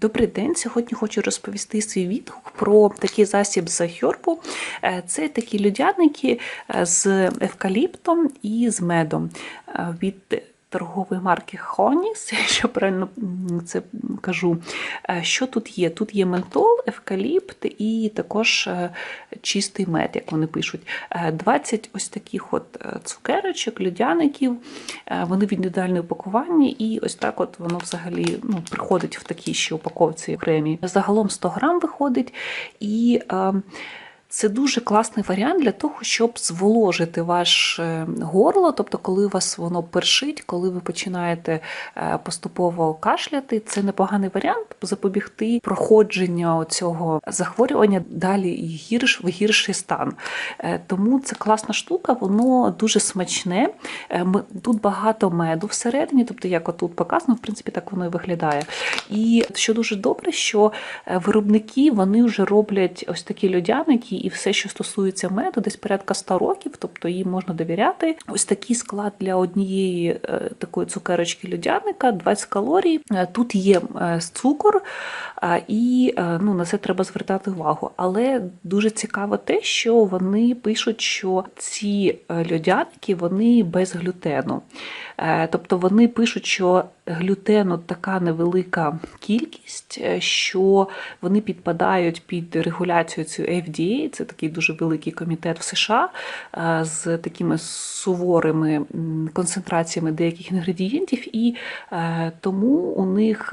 Добрий день. Сьогодні хочу розповісти свій відгук про такий засіб з хьорбу. Е, Це такі людяники е, з евкаліптом і з медом е, від торгової марки Honey's, якщо правильно це кажу. Е, Що тут є? Тут є ментол, евкаліпт і також е, чистий мед, як вони пишуть. Е, 20 ось таких от е, цукерочок, людяників. Е, Вони в індивідуальному упакуванні, і ось так от воно взагалі ну, приходить в такій ще упаковці окремій. Загалом 100 грам виходить. І е, це дуже класний варіант для того, щоб зволожити ваше горло. Тобто, коли вас воно першить, коли ви починаєте е, поступово кашляти, це непоганий варіант запобігти проходження цього захворювання далі і гірш в гірший стан. Е, Тому це класна штука, воно дуже смачне. Е, Тут багато меду всередині, тобто, як отут показано, в принципі, так воно і виглядає. І що дуже добре, що виробники вони вже роблять ось такі льодяники, і все, що стосується меду, десь порядка 100 років, тобто їм можна довіряти. Ось такий склад для однієї е, такої цукерочки льодяника, 20 калорій. Е, Тут є е, цукор, і ну, на це треба звертати увагу. Але дуже цікаво те, що вони пишуть, що ці льодяники вони без глютену. Е, Тобто вони пишуть, що глютену така невелика кількість, е, що вони підпадають під регуляцію цю FDA, це такий дуже великий комітет в США е, з такими суворими концентраціями деяких інгредієнтів, і тому у них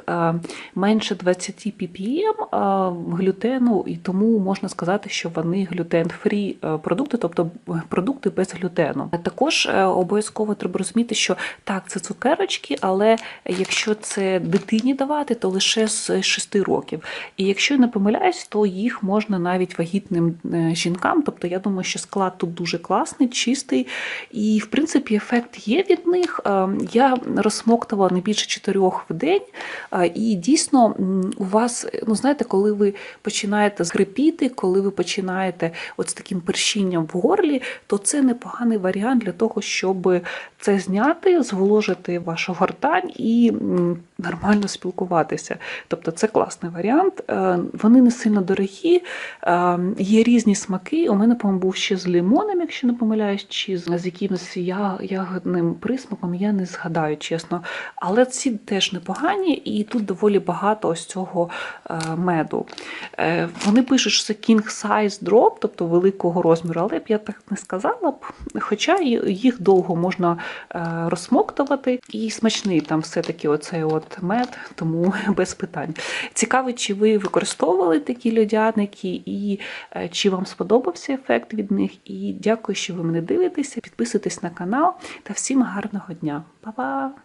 менше 20 ppm е, глютену, і тому можна сказати, що вони глютен-фрі продукти, тобто продукти без глютену. Також обов'язково треба розуміти, що так, це цукерочки, але якщо це дитині давати, то лише з 6 років. І якщо я не помиляюсь, то їх можна навіть вагітним е, жінкам. Тобто я думаю, що склад тут дуже класний, чистий, і в принципі ефект є від них. Е, Я розсмоктувала не більше 4 в день, е, і дійсно у вас, ну знаєте, коли ви починаєте скрипіти, коли ви починаєте от з таким першінням в горлі, то це непоганий варіант для того, щоб це зняти, зволожити вашу гортань і нормально спілкуватися. Тобто це класний варіант. Е, Вони не сильно дорогі, е, є різні смаки. У мене, по-моєму, був ще з лимоном, якщо не помиляюсь, чи з якимось ягодним присмаком, я не згадаю, чесно. Але ці теж непогані, і тут доволі багато ось цього е, меду. Вони пишуть, що це king size drop, тобто великого розміру, але б я так не сказала б. Хоча їх довго можна розсмоктувати, і смачний там все-таки оцей от мед, тому без питань. Цікаво, чи ви використовували такі льодяники, і е, чи вам сподобався ефект від них. І дякую, що ви мене дивитеся. Підписуйтесь на канал та всім гарного дня. Па-па!